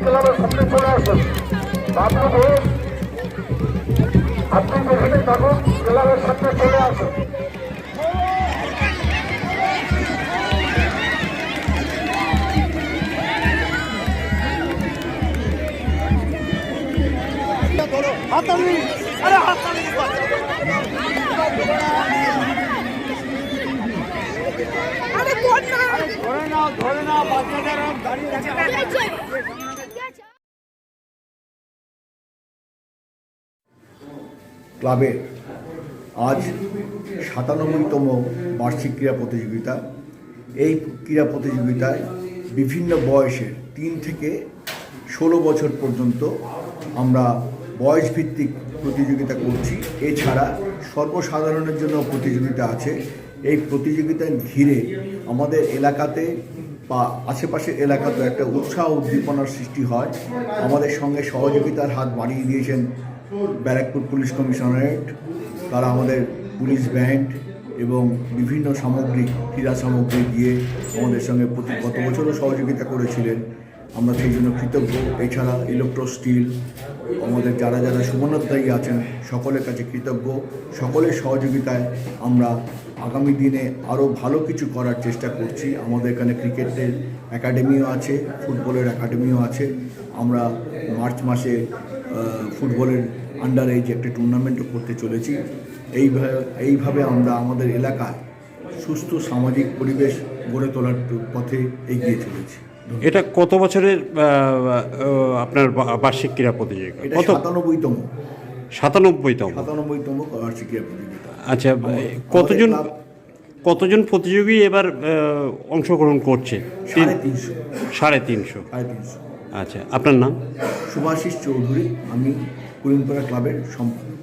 ক্লাবের সামনে চলে আসুন বাবলু ঘোষ আপনি যেখানে থাকুন ক্লাবের সামনে আরে তোর না ধরে নাও ধরে নাও বাচ্চাদের দাঁড়িয়ে ক্লাবের আজ সাতানব্বইতম বার্ষিক ক্রীড়া প্রতিযোগিতা। এই ক্রীড়া প্রতিযোগিতায় বিভিন্ন বয়সের তিন থেকে ষোলো বছর পর্যন্ত আমরা বয়সভিত্তিক প্রতিযোগিতা করছি। এছাড়া সর্বসাধারণের জন্য প্রতিযোগিতা আছে। এই প্রতিযোগিতায় ঘিরে আমাদের এলাকাতে বা আশেপাশের এলাকাতে একটা উৎসাহ উদ্দীপনার সৃষ্টি হয়। আমাদের সঙ্গে সহযোগিতার হাত বাড়িয়ে দিয়েছেন ব্যারাকপুর পুলিশ কমিশনারেট, তারা আমাদের পুলিশ ব্যান্ড এবং বিভিন্ন সামগ্রী ক্রীড়া সামগ্রী দিয়ে আমাদের সঙ্গে প্রতি গত বছরও সহযোগিতা করেছিলেন। আমরা সেই জন্য কৃতজ্ঞ। এছাড়া ইলেকট্রো স্টিল আমাদের যারা যারা সুবর্ণোদ্যায়ী আছেন, সকলের কাছে কৃতজ্ঞ। সকলের সহযোগিতায় আমরা আগামী দিনে আরও ভালো কিছু করার চেষ্টা করছি। আমাদের এখানে ক্রিকেটের একাডেমিও আছে, ফুটবলের একাডেমিও আছে। আমরা মার্চ মাসে ফুটবলের আন্ডার এজ একটা টুর্নামেন্টও করতে চলেছি। এইভাবে এইভাবে আমরা আমাদের এলাকায় সুস্থ সামাজিক পরিবেশ গড়ে তোলার পথে এগিয়ে চলেছি। এটা কত বছরের আপনার বার্ষিক ক্রীড়া প্রতিযোগিতা? কত? সাতানব্বইতম। সাতানব্বইতম। সাতানব্বইতম বার্ষিক ক্রীড়া প্রতিযোগিতা। আচ্ছা কতজন কতজন প্রতিযোগী এবার অংশগ্রহণ করছে? সাড়ে তিনশো। আচ্ছা আপনার নাম? সুভাষিস চৌধুরী আমি কুড়িমপাড়া ক্লাবের সম্পাদক।